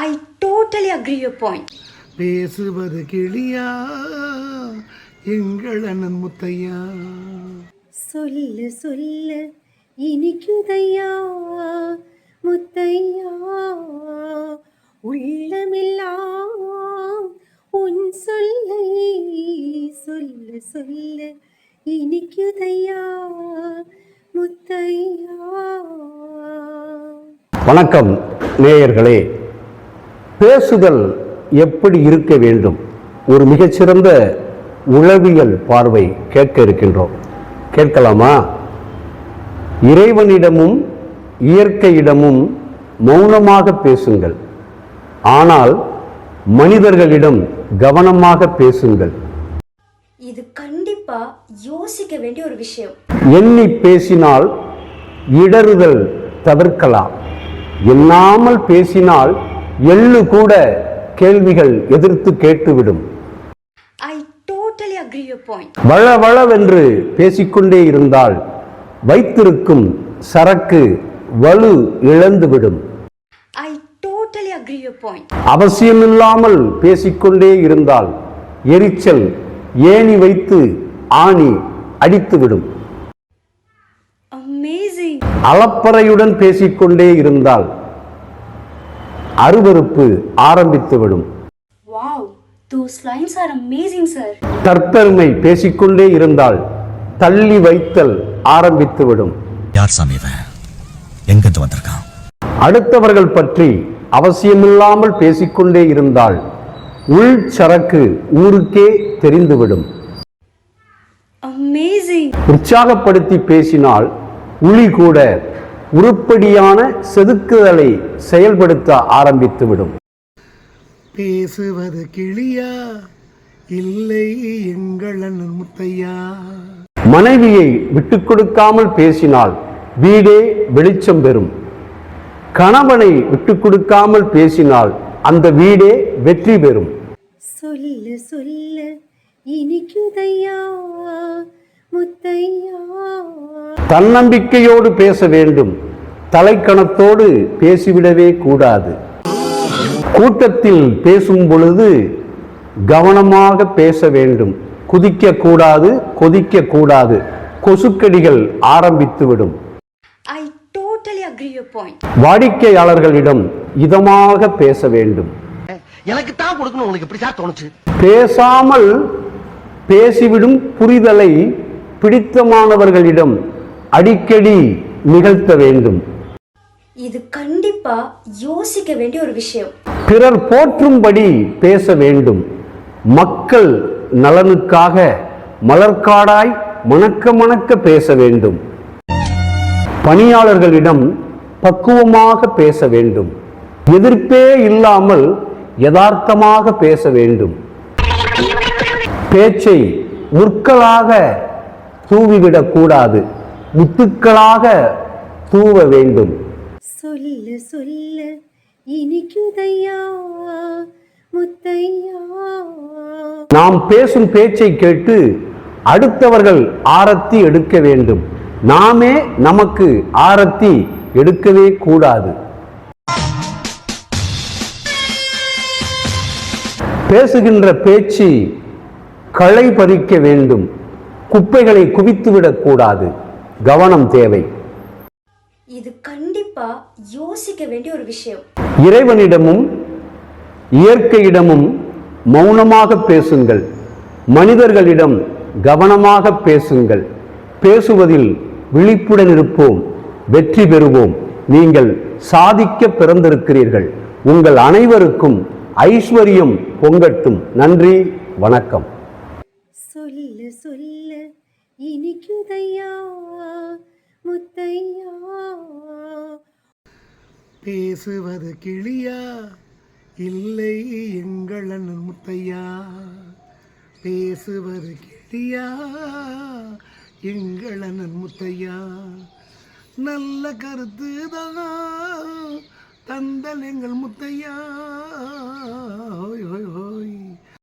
I totally agree your point. பேசுவது கிளியா எங்கள் அண்ணன் முத்தையா. சொல்ல சொல்ல இனிக்குதையா முத்தையா. உள்ளமெல்லாம் உன் சொல்லை சொல்ல சொல்ல இனிக்குதையா முத்தையா. வணக்கம் நேயர்களே. பேசுதல் எப்படி இருக்க வேண்டும்? ஒரு மிகச்சிறந்த உளவியல் பார்வை கேட்க இருக்கின்றோம். கேட்கலாமா? இறைவனிடமும் இயற்கையிடமும் மௌனமாக பேசுங்கள். ஆனால் மனிதர்களிடம் கவனமாக பேசுங்கள். இது கண்டிப்பா யோசிக்க வேண்டிய ஒரு விஷயம். எண்ணி பேசினால் இடறுதல் தவிர்க்கலாம். எண்ணாமல் பேசினால் எள்ளு கூட கேள்விகள் எதிர்த்து கேட்டுவிடும் point. வளவளவென்று பேசிக்கொண்டே இருந்தால் வைத்திருக்கும் சரக்கு வலு இழந்துவிடும். அவசியமில்லாமல் பேசிக்கொண்டே இருந்தால் எரிச்சல் ஏணி வைத்து ஆணி அடித்துவிடும். அளப்பறையுடன் பேசிக்கொண்டே இருந்தால் அருவருப்பு ஆரம்பித்துவிடும் Wow, those lines are amazing, sir. தற்பெருமை பேசிக்கொண்டே இருந்தால் தள்ளி வைத்தல் ஆரம்பித்துவிடும் யார் சாமி எங்கிருந்து வந்திருக்கான்? அடுத்தவர்கள் பற்றி அவசியமில்லாமல் பேசிக்கொண்டே இருந்தால் உள் சரக்கு ஊருக்கே தெரிந்துவிடும் Amazing. உற்சாகப்படுத்தி பேசினால் உளி கூட உருப்படியான செதுக்குதலை செயல்படுத்த ஆரம்பித்துவிடும். பேசுவது கிளியா? இல்லை எங்கள் அண்ணன் முத்தையா? மனைவியை விட்டுக் கொடுக்காமல் பேசினால் வீடே வெளிச்சம் பெறும். கணவனை விட்டுக் கொடுக்காமல் பேசினால் அந்த வீடே வெற்றி பெறும். சொல்ல சொல்ல இனிக்குதையா? தன்னம்பிக்கையோடு பேச வேண்டும். தலைக்கணத்தோடு பேசிவிடவே கூடாது. கூட்டத்தில் பேசும் பொழுது கவனமாக பேச வேண்டும். குதிக்க கூடாது கொதிக்க கூடாது கொசுக்கடிகள் ஆரம்பித்துவிடும். I totally agree your point. வாடிக்கையாளர்களிடம் இதமாக பேச வேண்டும். எனக்கு தான் கொடுக்கணும். உங்களுக்கு எப்படி சார் தோணுச்சு? பேசாமல் பேசிவிடும் புரிதலை பிடித்தமானவர்களிடம் அடிக்கடி நிகழ்த்த வேண்டும். இது கண்டிப்பா யோசிக்க வேண்டிய ஒரு விஷயம். பிறர் போற்றும்படி பேச வேண்டும். மக்கள் நலனுக்காக மலர்காடாய் மணக்க மணக்க பேச வேண்டும். பணியாளர்களிடம் பக்குவமாக பேச வேண்டும். எதிர்ப்பே இல்லாமல் யதார்த்தமாக பேச வேண்டும். பேச்சை முற்களாக தூவிவிடக் கூடாது முத்துக்களாக தூவ வேண்டும். சொல்ல சொல்ல. இனிக்குதையா? முத்தையா? நாம் பேசும் பேச்சை கேட்டு அடுத்தவர்கள் ஆரத்தி எடுக்க வேண்டும். நாமே நமக்கு ஆரத்தி எடுக்கவே கூடாது. பேசுகின்ற பேச்சு களை பறிக்க வேண்டும். குப்பைகளை குவித்துவிடக் கூடாது. கவனம் தேவை. இது கண்டிப்பா யோசிக்க வேண்டிய ஒரு விஷயம். இறைவனிடமும் இயற்கையிடமும் மௌனமாக பேசுங்கள். மனிதர்களிடம் கவனமாக பேசுங்கள். பேசுவதில் விழிப்புடன் இருப்போம். வெற்றி பெறுவோம். நீங்கள் சாதிக்க பிறந்திருக்கிறீர்கள். உங்கள் அனைவருக்கும் ஐஸ்வர்யம் பொங்கட்டும். நன்றி. வணக்கம். இனிக்குதையா முத்தையா பேசுவது கிளியா இல்லை எங்கள் அண்ணன் முத்தையா. பேசுவது கிளியா எங்கள் அண்ணன் முத்தையா. நல்ல கருத்து தான் தந்தல் எங்கள் முத்தையா. ஹோய் ஹோய் ஹோய்